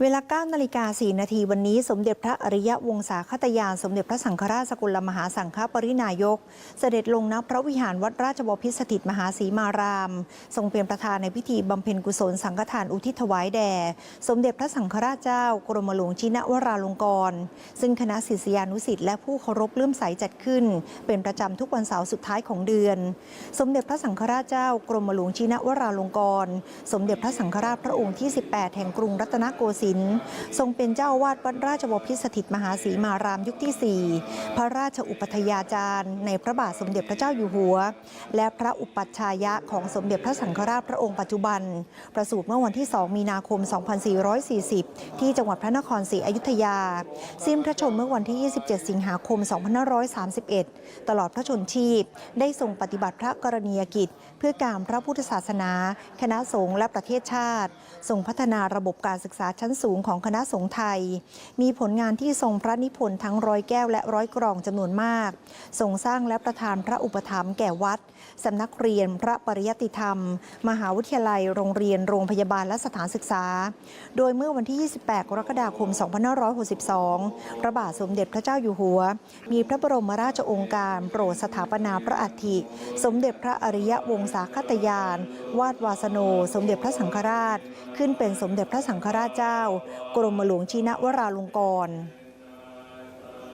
เวลา9นาฬิกา4นาทีวันนี้ สมเด็จพระอริยวงศาคตยาน สมเด็จพระสังฆราชสกุลมหาสังฆปรินายก เสด็จลงณพระวิหารวัดราชบพิตรสถิตมหาศรีมาราม ทรงเป็นประธานในพิธีบำเพ็ญกุศลสังฆทานอุทิศถวายแด่ สมเด็จพระสังฆราชเจ้ากรมหลวงชินวราลงกรณ์ซึ่งคณะศิษยานุศิษย์และผู้เคารพเลื่อมใสจัดขึ้น เป็นประจำทุกวันเสาร์สุดท้ายของเดือน สมเด็จพระสังฆราชเจ้ากรมหลวงชินวราลงกรณ์สมเด็จพระสังฆราชพระองค์ที่ 18 แห่งกรุงรัตนโกสินทร์ทรงเป็นเจ้าวาดวัดราชบพิสถิตมหาศรีมารามยุคที่ 4 พระราชอุปัฏยาจารย์ ในพระบาทสมเด็จพระเจ้าอยู่หัว และพระอุปัชฌายะของสมเด็จพระสังฆราชพระองค์ปัจจุบัน ประสูติเมื่อวันที่ 2 มีนาคม 2440 ที่จังหวัดพระนครศรีอยุธยา สิ้นพระชนเมื่อวันที่ 27 สิงหาคม 2531 ตลอดพระชนชีพ ได้ทรงปฏิบัติพระกรณียกิจ เพื่อการพระพุทธศาสนา คณะสงฆ์และประเทศชาติ ทรงพัฒนาระบบการศึกษาชั้นสูงของคณะสงฆ์ไทย มีผลงานที่ทรงพระนิพนธ์ทั้งร้อยแก้วและร้อยกรองจำนวนมาก ทรงสร้างและประทานพระอุปถัมภ์แก่วัดสำนักเรียนพระปริยติธรรม มหาวิทยาลัย โรงเรียน โรงพยาบาลและสถานศึกษา โดยเมื่อวันที่ 28 กรกฎาคม 2562 พระบาทสมเด็จพระเจ้าอยู่หัว มีพระบรมราชโองการโปรดสถาปนาพระอัฐิ สมเด็จพระอริยวงศาคตยาน วาดวาสโน สมเด็จพระสังฆราช ขึ้นเป็นสมเด็จพระสังฆราชเจ้ากรมหลวงชินวราลงกรณ์